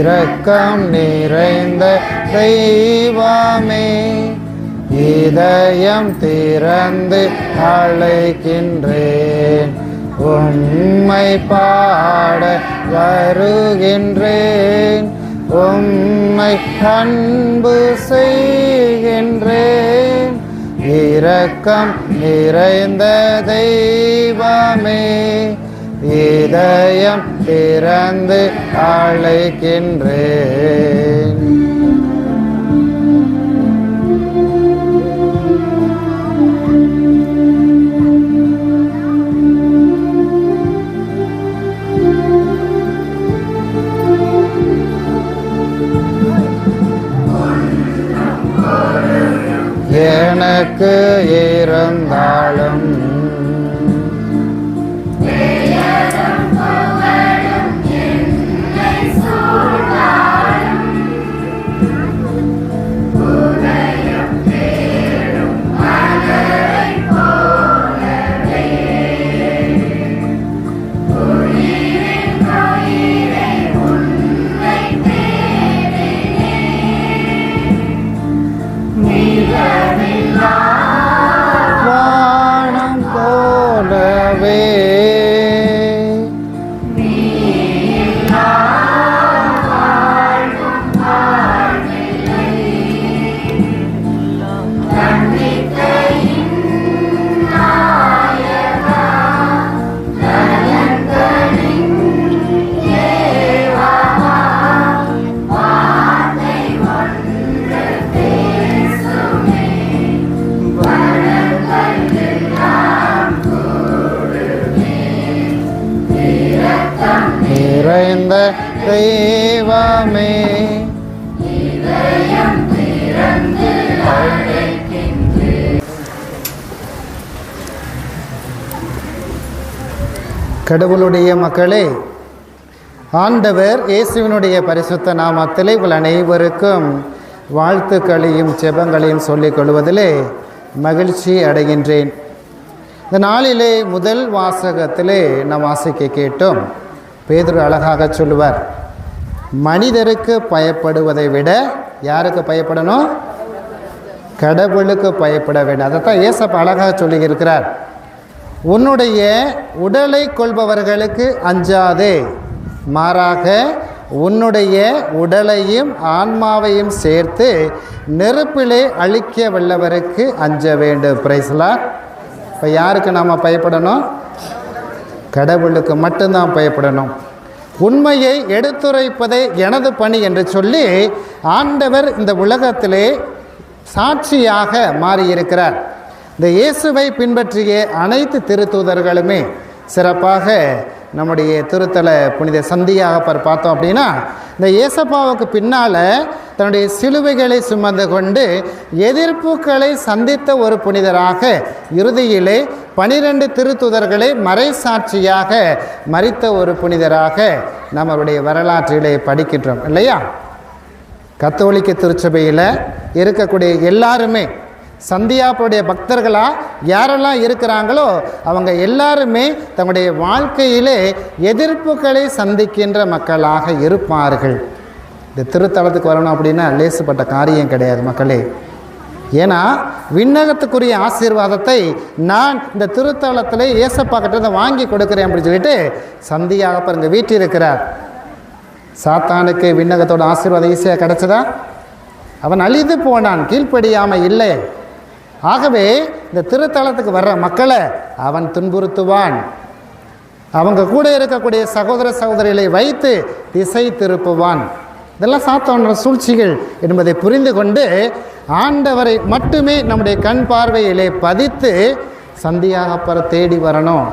இரக்கம் நிறைந்த தெய்வமே இதயம் திறந்து அழைக்கின்றேன். உம்மை பாட வருகின்றேன். உம்மை அன்பு செய்கின்றேன். இரக்கம் நிறைந்த தெய்வமே இதயம் திறந்து அழைக்கின்றேன். எனக்கு இருந்தாலும் நிறைந்த தெய்வமே கடவுளுடைய மக்களே ஆண்டவர் இயேசுவினுடைய பரிசுத்த நாமத்திலே உங்கள் அனைவருக்கும் வாழ்த்துக்களையும் செபங்களையும் சொல்லிக் கொள்வதிலே மகிழ்ச்சி அடைகின்றேன். இந்த நாளிலே முதல் வாசகத்திலே நாம் வாசிக்க கேட்டோம். பேதுரு அழகாக சொல்லுவார் மனிதருக்கு பயப்படுவதை விட யாருக்கு பயப்படணும்? கடவுளுக்கு பயப்பட வேண்டும். அதைத்தான் ஏசப்ப அழகாக சொல்லியிருக்கிறார். உன்னுடைய உடலை கொள்பவர்களுக்கு அஞ்சாதே மாறாக உன்னுடைய உடலையும் ஆன்மாவையும் சேர்த்து நெருப்பிலே அழிக்க வல்லவருக்கு அஞ்ச வேண்டும். பிரைஸ்லா இப்போ யாருக்கு நாம் பயப்படணும்? கடவுளுக்கு மட்டும்தான் பயப்படணும். உண்மையை எடுத்துரைப்பதே எனது பணி என்று சொல்லி ஆண்டவர் இந்த உலகத்திலே சாட்சியாக மாறியிருக்கிறார். இந்த இயேசுவை பின்பற்றிய அனைத்து திருத்தூதர்களுமே சிறப்பாக நம்முடைய திருத்தலை புனித சந்தியாக பார்த்தோம் அப்படின்னா இந்த இயேசப்பாவுக்கு பின்னால் தன்னுடைய சிலுவைகளை சுமந்து கொண்டு எதிர்ப்புகளை சந்தித்த ஒரு புனிதராக இறுதியிலே பனிரெண்டு திருத்துதர்களை மறைசாட்சியாக மறித்த ஒரு புனிதராக நம்மளுடைய வரலாற்றிலே படிக்கின்றோம் இல்லையா? கத்தோலிக்க திருச்சபையில் இருக்கக்கூடிய எல்லாருமே சந்தியாப்புடைய பக்தர்களாக யாரெல்லாம் இருக்கிறாங்களோ அவங்க எல்லாருமே தங்களுடைய வாழ்க்கையிலே எதிர்ப்புகளை சந்திக்கின்ற மக்களாக இருப்பார்கள். இந்த திருத்தலத்துக்கு வரணும் அப்படின்னா லேசுப்பட்ட காரியம் கிடையாது மக்களே. ஏன்னா விண்ணகத்துக்குரிய ஆசீர்வாதத்தை நான் இந்த திருத்தலத்தில் ஏசப்பா கிட்ட வாங்கி கொடுக்குறேன் அப்படின்னு சொல்லிட்டு சந்தியாக பாருங்க வீட்டில் இருக்கிறார் சாத்தானுக்கு விண்ணகத்தோட ஆசீர்வாதம் ஈஸியாக கிடச்சதா? அவன் அழிந்து போனான் கீழ்ப்படியாமல் இல்லை. ஆகவே இந்த திருத்தலத்துக்கு வர்ற மக்களை அவன் துன்புறுத்துவான். அவங்க கூட இருக்கக்கூடிய சகோதர சகோதரிகளை வைத்து திசை திருப்புவான். இதெல்லாம் சாத்தான சூழ்ச்சிகள் என்பதை புரிந்து கொண்டு ஆண்டவரை மட்டுமே நம்முடைய கண் பார்வையிலே பதித்து சந்தியாகப்பற தேடி வரணும்.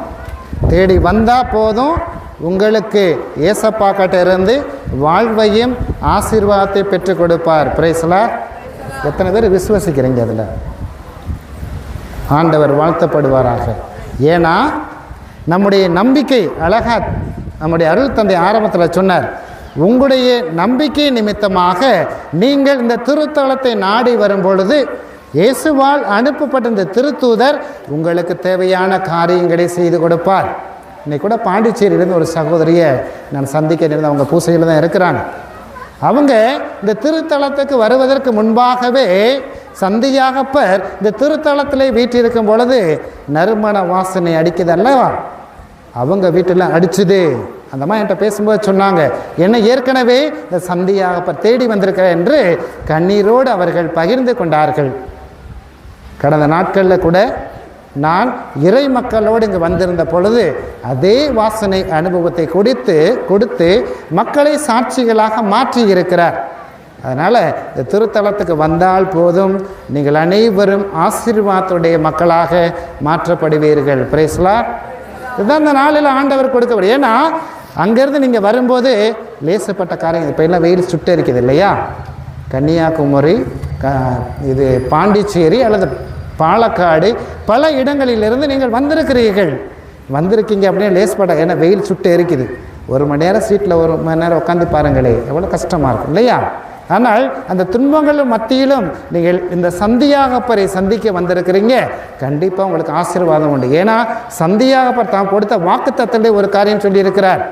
தேடி வந்தால் போதும் உங்களுக்கு ஏசப்பா கிட்ட இருந்து வாழ்வையும் ஆசீர்வாதத்தை பெற்றுக் கொடுப்பார். பிரைஸ்லா எத்தனை பேர் விசுவசிக்கிறீங்க அதில்? ஆண்டவர் வாழ்த்தப்படுவாராக. ஏன்னா நம்முடைய நம்பிக்கை அழகா நம்முடைய அருள் தந்தை ஆரம்பத்தில் சொன்னார். உங்களுடைய நம்பிக்கை நிமித்தமாக நீங்கள் இந்த திருத்தலத்தை நாடி வரும் பொழுது இயேசுவால் அனுப்பப்பட்ட இந்த திருத்தூதர் உங்களுக்கு தேவையான காரியங்களை செய்து கொடுப்பார். இன்னைக்கு கூட பாண்டிச்சேரியிலேருந்து ஒரு சகோதரியை நான் சந்திக்க நேர்ந்து அவங்க பூசையில் தான் இருக்கிறாங்க. அவங்க இந்த திருத்தலத்துக்கு வருவதற்கு முன்பாகவே சந்தியாகப்பர் இந்த திருத்தலத்திலே வீற்றிருக்கும் பொழுது நறுமண வாசனை அடிக்குது அல்லவா? அவங்க வீட்டில் அடிச்சுது. அந்த அம்மா என்கிட்ட பேசும்போது சொன்னாங்க என்னை ஏற்கனவே இந்த சந்தியாக தேடி வந்திருக்கிறேன் என்று கண்ணீரோடு அவர்கள் பகிர்ந்து கொண்டார்கள். கடந்த நாட்களில் கூட நான் இறை மக்களோடு இங்கு வந்திருந்த பொழுது அதே வாசனை அனுபவத்தை கொடுத்து கொடுத்து மக்களை சாட்சிகளாக மாற்றி இருக்கிறார். அதனால் இந்த திருத்தலத்துக்கு வந்தால் போதும். நீங்கள் அனைவரும் ஆசீர்வாதத்துடைய மக்களாக மாற்றப்படுவீர்கள். பிரேஸ்லா இதுதான் இந்த நாளில் ஆண்டவர் கொடுக்கப்படுது. ஏன்னா அங்கேருந்து நீங்கள் வரும்போது லேசப்பட்ட காரியம் இப்போ எல்லாம் வெயில் சுட்டு இருக்குது இல்லையா? கன்னியாகுமரி க இது பாண்டிச்சேரி அல்லது பாலக்காடு பல இடங்களிலிருந்து நீங்கள் வந்திருக்கிறீர்கள். வந்திருக்கீங்க அப்படின்னு லேஸ்பட ஏன்னா வெயில் சுட்டு இருக்குது. ஒரு மணி நேரம் சீட்டில் ஒரு மணி நேரம் உட்காந்து பாருங்களே எவ்வளோ கஷ்டமாக இருக்கும் இல்லையா? ஆனால் அந்த துன்பங்களும் மத்தியிலும் நீங்கள் இந்த சந்தியாகப்பரை சந்திக்க வந்திருக்கிறீங்க. கண்டிப்பாக உங்களுக்கு ஆசீர்வாதம் உண்டு. ஏன்னா சந்தியாகப்பர் தான் கொடுத்த வாக்குத்தத்திலே ஒரு காரியம் சொல்லியிருக்கிறார்.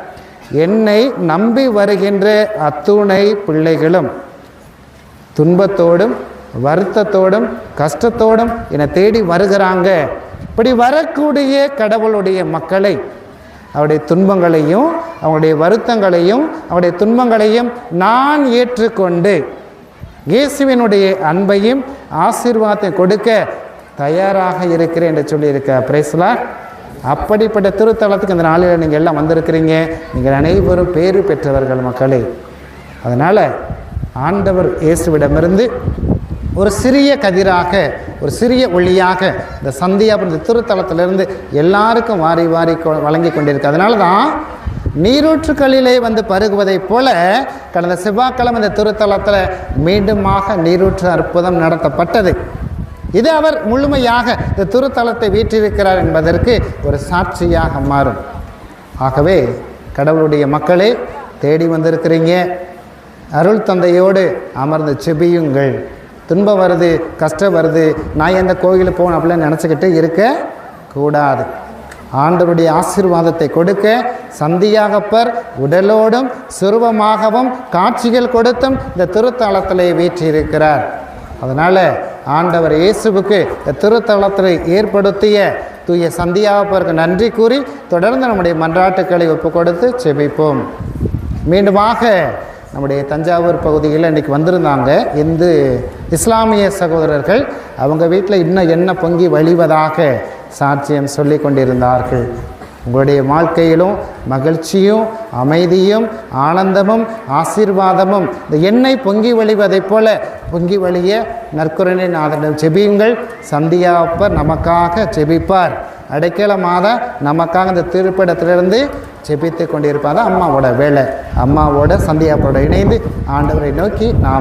என்னை நம்பி வருகின்ற அத்துணை பிள்ளைகளும் துன்பத்தோடும் வருத்தத்தோடும் கஷ்டத்தோடும் என்னை தேடி வருகிறாங்க. இப்படி வரக்கூடிய கடவுளுடைய மக்களை அவருடைய துன்பங்களையும் அவங்களுடைய வருத்தங்களையும் அவருடைய துன்பங்களையும் நான் ஏற்றுக்கொண்டு இயேசுவினுடைய அன்பையும் ஆசீர்வாதத்தை கொடுக்க தயாராக இருக்கிறேன் என்று சொல்லியிருக்க. பிரைஸ்லா அப்படிப்பட்ட திருத்தலத்துக்கு இந்த நாளில் நீங்கள் எல்லாம் வந்திருக்கிறீங்க. நீங்கள் அனைவரும் பேறு பெற்றவர்கள் மக்களே. அதனால் ஆண்டவர் இயேசுவிடமிருந்து ஒரு சிறிய கதிராக ஒரு சிறிய ஒளியாக இந்த சந்தியா இந்த திருத்தலத்திலிருந்து எல்லாருக்கும் வாரி வாரி கொ- வழங்கி கொண்டிருக்கு. அதனால தான் நீரூற்றுக்களிலே வந்து பருகுவதைப் போல கடந்த செவ்வாய்க்கிழமை இந்த திருத்தலத்தில் மீண்டுமாக நீரூற்று அற்புதம் நடத்தப்பட்டது. இது அவர் முழுமையாக இந்த திருத்தலத்தை வீற்றிருக்கிறார் என்பதற்கு ஒரு சாட்சியாக மாறும். ஆகவே கடவுளுடைய மக்களே தேடி வந்திருக்கிறீங்க. அருள் தந்தையோடு அமர்ந்து செபியுங்கள். துன்பம் வருது கஷ்டம் வருது. நான் எந்த கோயிலுக்கு போகணும் அப்படின்னு நினச்சிக்கிட்டு இருக்க கூடாது. ஆண்டவருடைய ஆசீர்வாதத்தை கொடுக்க சந்தியாகப்பர் உடலோடும் சுருவமாகவும் காட்சிகள் கொடுத்தும் இந்த திருத்தலத்திலே வீற்றிருக்கிறார். அதனால் ஆண்டவர் இயேசுவுக்கு திருத்தலத்தை ஏற்படுத்திய தூய சந்தியாவப்பருக்கு நன்றி கூறி தொடர்ந்து நம்முடைய மன்றாட்டுக்களை ஒப்பு கொடுத்து செபிப்போம் மீண்டுமாக நம்முடைய தஞ்சாவூர் பகுதியில் இன்றைக்கி வந்திருந்தாங்க. இந்து இஸ்லாமிய சகோதரர்கள் அவங்க வீட்டில் இன்னும் என்ன பொங்கி வழிவதாக சாட்சியம் சொல்லி கொண்டிருந்தார்கள். உங்களுடைய வாழ்க்கையிலும் மகிழ்ச்சியும் அமைதியும் ஆனந்தமும் ஆசீர்வாதமும். இந்த எண்ணெய் பொங்கி வழிவதைப் போல பொங்கி வழிய நற்குரனை நாதனிடம் செபியுங்கள் சந்தியாப்பர் நமக்காக செபிப்பார் அடைக்கல மாதா நமக்காக இந்த திருப்பிடத்திலிருந்து செபித்து கொண்டிருப்பாதான் அம்மாவோட வேலை. அம்மாவோட சந்தியாப்போட இணைந்து ஆண்டவரை நோக்கி நாம்